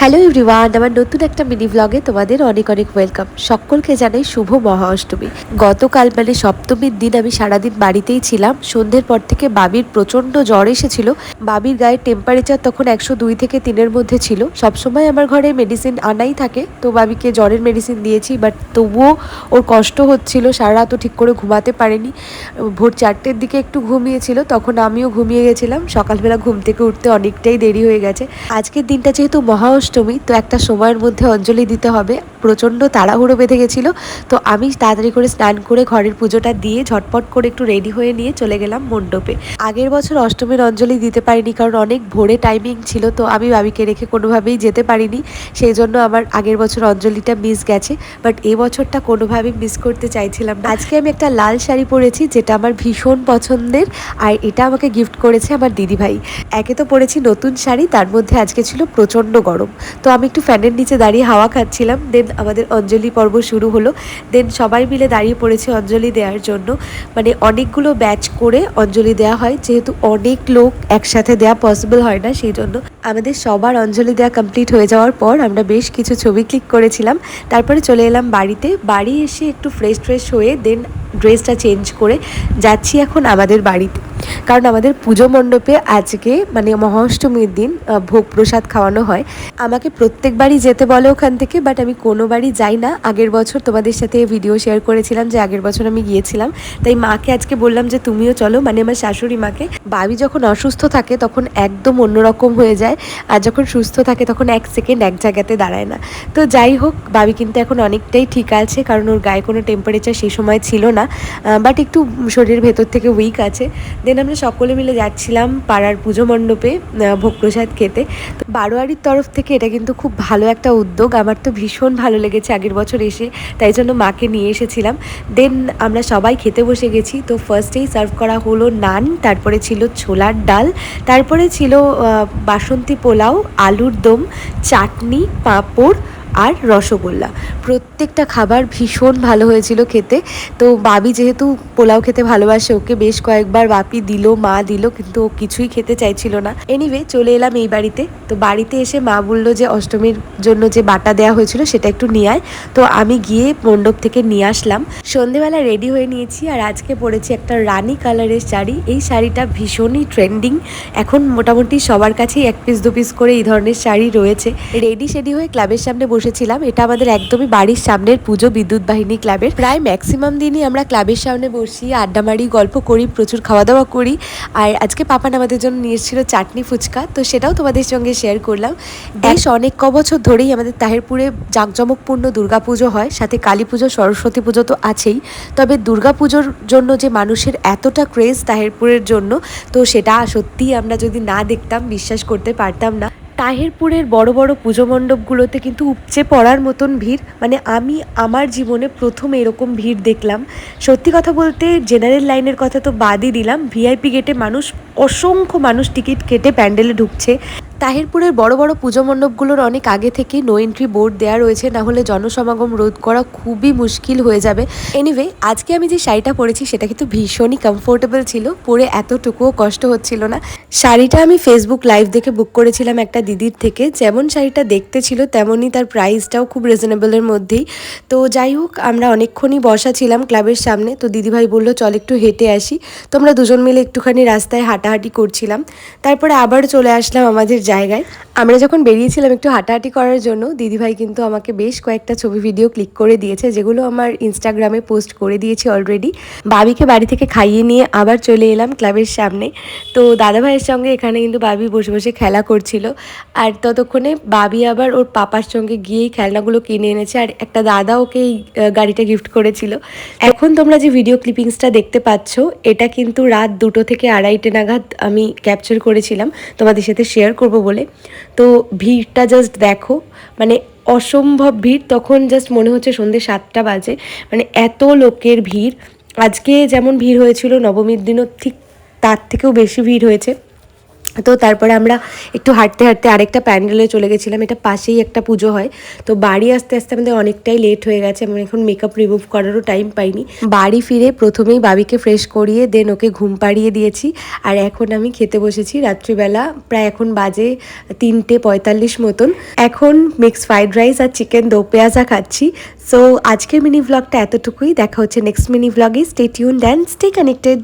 Hello everyone আমার নতুন একটা মিনি ব্লগে তোমাদের অনেক অনেক ওয়েলকাম সকলকে জানাই শুভ মহা অষ্টমী গতকাল মানে সপ্তমীর দিন আমি সারাদিন বাড়িতেই ছিলাম। সন্ধ্যের পর থেকে বাবির প্রচণ্ড জ্বর এসেছিল। বাবির গায়ের টেম্পারেচার তখন একশো দুই থেকে তিনের মধ্যে ছিল। সবসময় আমার ঘরে মেডিসিন আনাই থাকে। তো বাবিকে জ্বরের মেডিসিন দিয়েছি বাট তবুও ওর কষ্ট হচ্ছিল। সারা রাতও ঠিক করে ঘুমাতে পারেনি। ভোর চারটের দিকে একটু ঘুমিয়েছিল, তখন আমিও ঘুমিয়ে গেছিলাম। সকালবেলা ঘুম থেকে উঠতে অনেকটাই দেরি হয়ে গেছে। আজকের দিনটা যেহেতু মহা অষ্টমী, তো একটা সময়ের মধ্যে অঞ্জলি দিতে হবে। প্রচণ্ড তাড়াহুড়ো বেঁধে গেছিল, তো আমি তাড়াতাড়ি করে স্নান করে ঘরের পুজোটা দিয়ে ঝটপট করে একটু রেডি হয়ে নিয়ে চলে গেলাম মণ্ডপে। আগের বছর অষ্টমীর অঞ্জলি দিতে পারিনি কারণ অনেক ভোরে টাইমিং ছিল, তো আমি বাবিকে রেখে কোনোভাবেই যেতে পারিনি। সেই জন্য আমার আগের বছর অঞ্জলিটা মিস গেছে বাট এই বছরটা কোনোভাবেই মিস করতে চাইছিলাম না। আজকে আমি একটা লাল শাড়ি পরেছি, যেটা আমার ভীষণ পছন্দের, আর এটা আমাকে গিফট করেছে আমার দিদিভাই। একে তো পরেছি নতুন শাড়ি, তার মধ্যে আজকে ছিল প্রচণ্ড গরম। তো আমি একটু ফ্যানের নিচে দাঁড়িয়ে হাওয়া খাচ্ছিলাম। দেন আমাদের অঞ্জলি পর্ব শুরু হলো। দেন সবাই মিলে দাঁড়িয়ে পড়েছে অঞ্জলি দেওয়ার জন্য। মানে অনেকগুলো ব্যাচ করে অঞ্জলি দেওয়া হয়। যেহেতু অনেক লোক একসাথে দেওয়া পসিবল হয় না, সেই জন্য আমাদের সবার অঞ্জলি দেওয়া কমপ্লিট হয়ে যাওয়ার পর আমরা বেশ কিছু ছবি ক্লিক করেছিলাম। তারপরে চলে এলাম বাড়িতে। বাড়ি এসে একটু ফ্রেশ ফ্রেশ হয়ে দেন ড্রেসটা চেঞ্জ করে যাচ্ছি এখন আমাদের বাড়িতে। কারণ আমাদের পুজো মণ্ডপে আজকে মানে মহাষ্টমীর দিন ভোগ প্রসাদ খাওয়ানো হয়। আমাকে প্রত্যেকবারই যেতে বলে ওখান থেকে বাট আমি কোনো বাড়ি যাই না। আগের বছর তোমাদের সাথে ভিডিও শেয়ার করেছিলাম যে আগের বছর আমি গিয়েছিলাম। তাই মাকে আজকে বললাম যে তুমিও চলো মানে আমার শাশুড়ি মাকে। বাবি যখন অসুস্থ থাকে তখন একদম অন্যরকম হয়ে যায়, আর যখন সুস্থ থাকে তখন এক সেকেন্ড এক জায়গাতে দাঁড়ায় না। তো যাই হোক বাবি কিন্তু এখন অনেকটাই ঠিক আছে, কারণ ওর গায়ে কোনো টেম্পারেচার সেই সময় ছিল না বাট একটু শরীরের ভেতর থেকে উইক আছে। দেন আমরা সকলে মিলে যাচ্ছিলাম পাড়ার পুজো মণ্ডপে ভোগ প্রসাদ খেতে। তো বারোয়ারির তরফ থেকে এটা কিন্তু খুব ভালো একটা উদ্যোগ। আমার তো ভীষণ ভালো লেগেছে আগের বছর এসে, তাই জন্য মাকে নিয়ে এসেছিলাম। দেন আমরা সবাই খেতে বসে গেছি। তো ফার্স্টেই সার্ভ করা হলো নান, তারপরে ছিল ছোলার ডাল, তারপরে ছিল বাসন্তী পোলাও, আলুর দম, চাটনি, পাঁপড় আর রসগোল্লা। প্রত্যেকটা খাবার ভীষণ ভালো হয়েছিল খেতে। তো বাবি যেহেতু পোলাও খেতে ভালোবাসে, ওকে বেশ কয়েকবার বাপি দিল, মা দিল, কিন্তু ও কিছুই খেতে চাইছিল না। এনিওয়ে চলে এলাম এই বাড়িতে। তো বাড়িতে এসে মা বলল যে, অষ্টমীর জন্য যে বাটা দেওয়া হয়েছিল সেটা একটু নিয়ে আয়। তো আমি গিয়ে মণ্ডপ থেকে নিয়ে আসলাম। সন্ধেবেলা রেডি হয়ে নিয়েছি আর আজকে পরেছি একটা রানি কালারের শাড়ি। এই শাড়িটা ভীষণই ট্রেন্ডিং এখন মোটামুটি সবার কাছেই এক পিস দু পিস করে এই ধরনের শাড়ি রয়েছে। রেডি সেডি হয়ে ক্লাবের সামনে বসেছিলাম। এটা আমাদের একদমই বাড়ির সামনের পুজো বিদ্যুৎ বাহিনী ক্লাবের। প্রায় ম্যাক্সিমাম দিনই আমরা ক্লাবের সামনে বসি, আড্ডা মারি, গল্প করি, প্রচুর খাওয়া দাওয়া করি। আর আজকে পাপান আমাদের জন্য নিয়ে এসেছিল চাটনি ফুচকা, তো সেটাও তোমাদের সঙ্গে শেয়ার করলাম। বেশ অনেক ক বছর ধরেই আমাদের তাহেরপুরে জাঁকজমকপূর্ণ দুর্গাপুজো হয়, সাথে কালী পুজো, সরস্বতী পুজো তো আছেই। তবে দুর্গাপুজোর জন্য যে মানুষের এতটা ক্রেজ তাহেরপুরের জন্য, তো সেটা সত্যিই আমরা যদি না দেখতাম, বিশ্বাস করতে পারতাম না। তাহেরপুরের বড় বড় পুজো মণ্ডপগুলোতে কিন্তু উপচে পড়ার মতন ভিড়। মানে আমি আমার জীবনে প্রথম এরকম ভিড় দেখলাম। সত্যি কথা বলতে জেনারেল লাইনের কথা তো বাদই দিলাম। ভিআইপি গেটে মানুষ, অসংখ্য মানুষ টিকিট কেটে প্যান্ডেলে ঢুকছে। তাহিরপুরের বড় বড় পুজো মণ্ডপগুলোর অনেক আগে থেকেই নো এন্ট্রি বোর্ড দেওয়া রয়েছে, না হলে জনসমাগম রোধ করা খুবই মুশকিল হয়ে যাবে। এনিওয়ে আজকে আমি যে শাড়িটা পরেছি, সেটা কিন্তু ভীষণই কমফোর্টেবল ছিল, পরে এতটুকুও কষ্ট হচ্ছিল না। শাড়িটা আমি ফেসবুক লাইভ দেখে বুক করেছিলাম একটা দিদির থেকে। যেমন শাড়িটা দেখতে ছিল, তেমনই তার প্রাইসটাও খুব রিজনেবলের মধ্যেই। তো যাই হোক, আমরা অনেকক্ষণই বসা ছিলাম ক্লাবের সামনে। তো দিদিভাই বলল, চল একটু হেঁটে আসি। তো আমরা দুজন মিলে একটুখানি রাস্তায় হাঁটাহাঁটি করছিলাম। তারপরে আবার চলে আসলাম আমাদের জায়গায়। আমরা যখন বেরিয়েছিলাম একটু হাঁটাহাঁটি করার জন্য, দিদিভাই কিন্তু আমাকে বেশ কয়েকটা ছবি ভিডিও ক্লিক করে দিয়েছে, যেগুলো আমার ইনস্টাগ্রামে পোস্ট করে দিয়েছি অলরেডি বাবিকে বাড়ি থেকে খাইয়ে নিয়ে আবার চলে এলাম ক্লাবের সামনে। তো দাদাভাইয়ের সঙ্গে এখানে কিন্তু বাবি বসে বসে খেলা করছিল। আর ততক্ষণে বাবি আবার ওর পাপার সঙ্গে গিয়েই খেলনাগুলো কিনে এনেছে, আর একটা দাদা ওকে এই গাড়িটা গিফট করেছিল। এখন তোমরা যে ভিডিও ক্লিপিংসটা দেখতে পাচ্ছ, এটা কিন্তু রাত দুটো থেকে আড়াইটে নাগাদ আমি ক্যাপচার করেছিলাম। তোমাদের সাথে শেয়ার করব বলে। তো ভিড়টা জাস্ট দেখো মানে অসম্ভব ভিড়। তখন জাস্ট মনে হচ্ছে সন্ধ্যে সাতটা বাজে। মানে এত লোকের ভিড়। আজকে যেমন ভিড় হয়েছিল নবমীর দিনও ঠিক তার থেকেও বেশি ভিড় হয়েছে। তো তারপরে আমরা একটু হাঁটতে হাঁটতে আরেকটা প্যান্ডেলে চলে গেছিলাম। এটা পাশেই একটা পুজো হয়। তো বাড়ি আসতে আসতে আমাদের অনেকটাই লেট হয়ে গেছে। আমি এখন মেকআপ রিমুভ করারও টাইম পাইনি। বাড়ি ফিরে প্রথমেই বাবিকে ফ্রেশ করিয়ে দেন ওকে ঘুম পাড়িয়ে দিয়েছি। আর এখন আমি খেতে বসেছি রাত্রিবেলা। প্রায় এখন বাজে তিনটে পঁয়তাল্লিশ মতন। এখন মিক্স ফ্রাইড রাইস আর চিকেন দো পেঁয়াজা খাচ্ছি। সো আজকের মিনি ভ্লগটা এতটুকুই। দেখা হচ্ছে next mini ভ্লগে stay tuned and stay connected